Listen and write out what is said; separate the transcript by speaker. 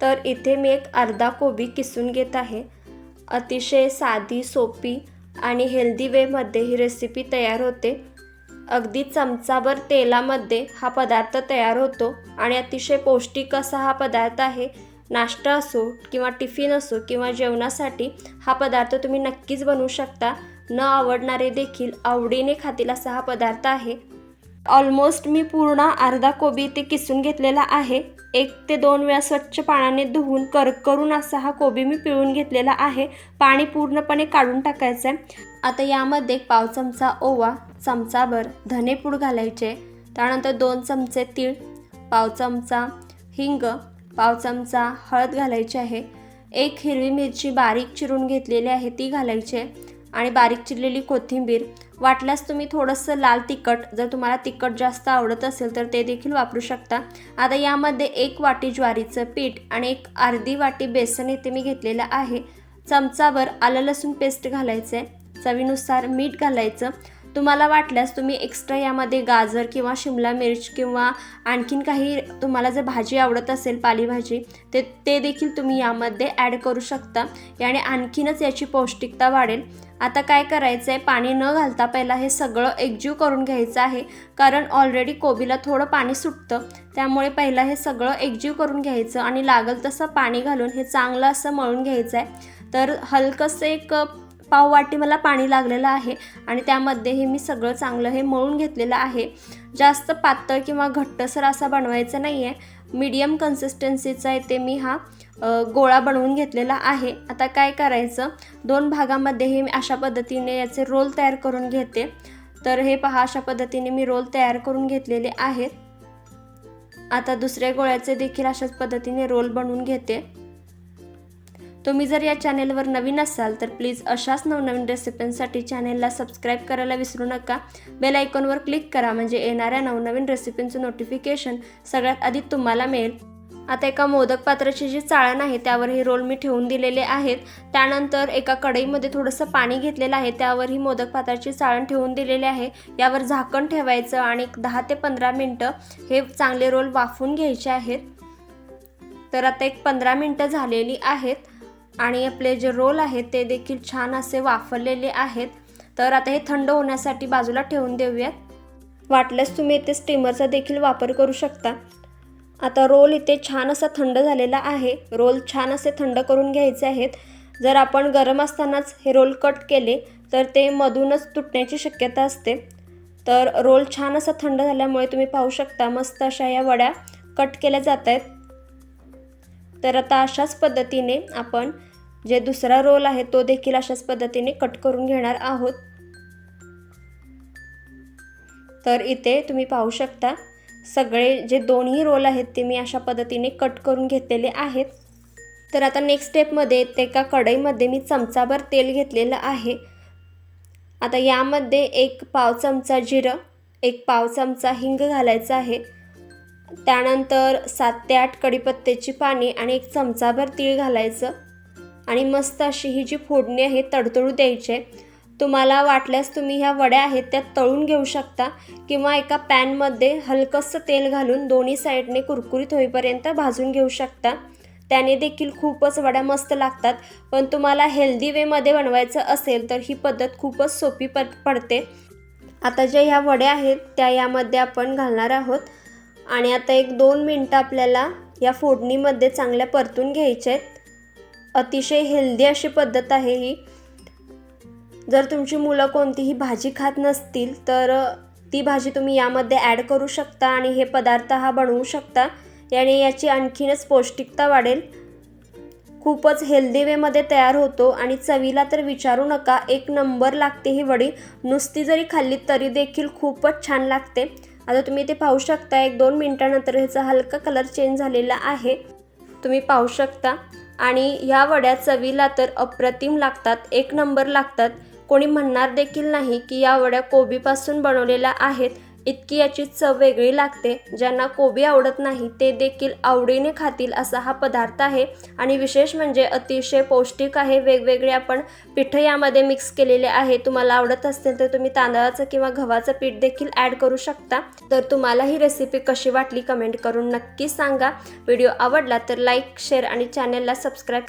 Speaker 1: तर इथे मी एक अर्धा कोबी किसून घेत आहे. अतिशय साधी सोपी आणि हेल्दी वेमध्ये ही रेसिपी तयार होते. अगदी चमचाभर तेलामध्ये हा पदार्थ तयार होतो आणि अतिशय पौष्टिक असा हा पदार्थ आहे. नाश्ता असो किंवा टिफिन असो किंवा जेवणासाठी हा पदार्थ तुम्ही नक्कीच बनवू शकता. न आवडणारे देखील आवडीने खातील असा हा पदार्थ आहे. ऑलमोस्ट मी पूर्ण अर्धा कोबी ते किसून घेतलेला आहे. एक ते दोन वेळा स्वच्छ पाण्याने धुवून करकरून असा हा कोबी मी पिळून घेतलेला आहे. पाणी पूर्णपणे काढून टाकायचं आहे आता यामध्ये पाव चमचा ओवा चमचाभर धनेपूड घालायचे. त्यानंतर दोन चमचे तीळ पाव चमचा हिंग पाव चमचा हळद घालायची आहे. एक हिरवी मिरची बारीक चिरून घेतलेली आहे ती घालायची आहे. आणि बारीक चिरलेली कोथिंबीर वाटल्यास तुम्ही थोडंसं लाल तिखट जर तुम्हाला तिखट जास्त आवडत असेल तर ते देखील वापरू शकता. आता यामध्ये एक वाटी ज्वारीचं पीठ आणि एक अर्धी वाटी बेसन इथे मी घेतलेलं आहे. चमचावर आलं लसूण पेस्ट घालायचं आहे चवीनुसार मीठ घालायचं. तुम्हाला वाटल्यास तुम्ही एक्स्ट्रा यामध्ये गाजर किंवा शिमला मिर्च किंवा आणखीन काही तुम्हाला जर भाजी आवडत असेल पालेभाजी ते ते देखील तुम्ही यामध्ये ॲड करू शकता. याने आणखीनच याची पौष्टिकता वाढेल. आता काय करायचं आहे पाणी न घालता पहिला हे सगळं एकजीव करून घ्यायचं आहे. कारण ऑलरेडी कोबीला थोडं पाणी सुटतं. त्यामुळे पहिला हे सगळं एकजीव करून घ्यायचं आणि लागल तसं पाणी घालून हे चांगलं असं मळून घ्यायचं आहे तर हलकंसं एक पाववाटी मला पाणी लागलेलं आहे आणि त्यामध्ये हे मी सगळं चांगलं हे मळून घेतलेलं आहे. जास्त पातळ किंवा घट्टसर असा बनवायचा नाही आहे मीडियम कन्सिस्टन्सीचा इथे मी हा गोळा बनवून घेतलेला आहे. आता काय करायचं? दोन भागामध्ये हे मी अशा पद्धतीने याचे रोल तयार करून घेते. तर हे पहा अशा पद्धतीने मी रोल तयार करून घेतलेले आहेत. आता दुसऱ्या गोळ्याचे देखील अशाच पद्धतीने रोल बनवून घेते. तुम्ही जर या चॅनेलवर नवीन असाल तर प्लीज अशाच नवनवीन रेसिपींसाठी चॅनेलला सबस्क्राईब करायला विसरू नका. बेल आयकॉनवर क्लिक करा म्हणजे येणाऱ्या नवनवीन रेसिपींचं नोटिफिकेशन सगळ्यात आधी तुम्हाला मिळेल. आता एका मोदक पात्राची जी चाळण आहे त्यावर हे रोल मी ठेवून दिलेले आहेत. त्यानंतर एका कढईमध्ये थोडंसं पाणी घेतलेलं आहे त्यावर ही मोदक पात्राची चाळण ठेवून दिलेली आहे. यावर झाकण ठेवायचं आणि दहा ते पंधरा मिनटं हे चांगले रोल वाफून घ्यायचे आहेत. तर आता एक पंधरा मिनटं झालेली आहेत. आणि आपले जे रोल आहेत ते देखील छान असे वाफरलेले आहेत. तर आता हे थंड होण्यासाठी बाजूला ठेवून देऊयात. वाटल्यास तुम्ही इथे स्टीमरचा देखील वापर करू शकता. आता रोल इथे छान असा थंड झालेला आहे. रोल छान असे थंड करून घ्यायचे आहेत. जर आपण गरम असतानाच हे रोल कट केले तर ते मधूनच तुटण्याची शक्यता असते. तर रोल छान असा थंड झाल्यामुळे तुम्ही पाहू शकता मस्त अशा या वड्या कट केल्या जात आहेत तर आता अशाच पद्धतीने आपण जे दुसरा रोल आहे तो देखील अशाच पद्धतीने कट करून घेणार आहोत. तर इथे तुम्ही पाहू शकता सगळे जे दोन्ही रोल आहेत ते मी अशा पद्धतीने कट करून घेतलेले आहेत. तर आता नेक्स्ट स्टेपमध्ये ते एका कढईमध्ये मी चमचाभर तेल घेतलेलं आहे. आता यामध्ये एक पाव चमचा जिरं एक पाव चमचा हिंग घालायचा आहे. त्यानंतर सात ते आठ कडीपत्त्याची पाने आणि एक चमचाभर तीळ घालायचं आणि मस्त अशी ही जी फोडणी आहे तडतडू द्यायची. आहे तुम्हाला वाटल्यास तुम्ही ह्या वड्या आहेत त्या तळून घेऊ शकता किंवा एका पॅनमध्ये हलकंसं तेल घालून दोन्ही साईडने कुरकुरीत होईपर्यंत भाजून घेऊ शकता. त्याने देखील खूपच वड्या मस्त लागतात. पण तुम्हाला हेल्दी वेमध्ये बनवायचं असेल तर ही पद्धत खूपच सोपी पड पडते. आता ज्या ह्या वड्या आहेत त्या यामध्ये आपण घालणार आहोत. आणि आता एक दोन मिनटं आपल्याला या फोडणीमध्ये चांगल्या परतून घ्यायच्या आहेत. अतिशय हेल्दी अशी पद्धत आहे ही. जर तुमची मुलं कोणतीही भाजी खात नसतील तर ती भाजी तुम्ही यामध्ये ॲड करू शकता आणि हे पदार्थ हा बनवू शकता. याने याची आणखीनच पौष्टिकता वाढेल. खूपच हेल्दी वेमध्ये तयार होतो आणि चवीला तर विचारू नका एक नंबर लागते ही वडी. नुसती जरी खाल्ली तरी देखील खूपच छान लागते. आता तुम्ही ते पाहू शकता एक दोन मिनटानंतर ह्याचा हलका कलर चेंज झालेला आहे. तुम्ही पाहू शकता. आणि ह्या वड्या चवीला तर अप्रतिम लागतात एक नंबर लागतात. कोणी म्हणणार देखील नाही की या वड्या कोबीपासून बनवलेल्या आहेत. इतकी याची चव वेगळी लागते. ज्यांना कोबी आवडत नाही ते देखील आवडीने खातील असा हा पदार्थ आहे. आणि विशेष म्हणजे अतिशय पौष्टिक आहे. वेगवेगळे आपण पिठं यामध्ये मिक्स केलेले आहे. तुम्हाला आवडत असतील तर तुम्ही तांदळाचं किंवा गव्हाचं पीठ देखील ॲड करू शकता. तर तुम्हाला ही रेसिपी कशी वाटली कमेंट करून नक्की सांगा. व्हिडिओ आवडला तर लाईक शेअर आणि चॅनलला सबस्क्राईब करा.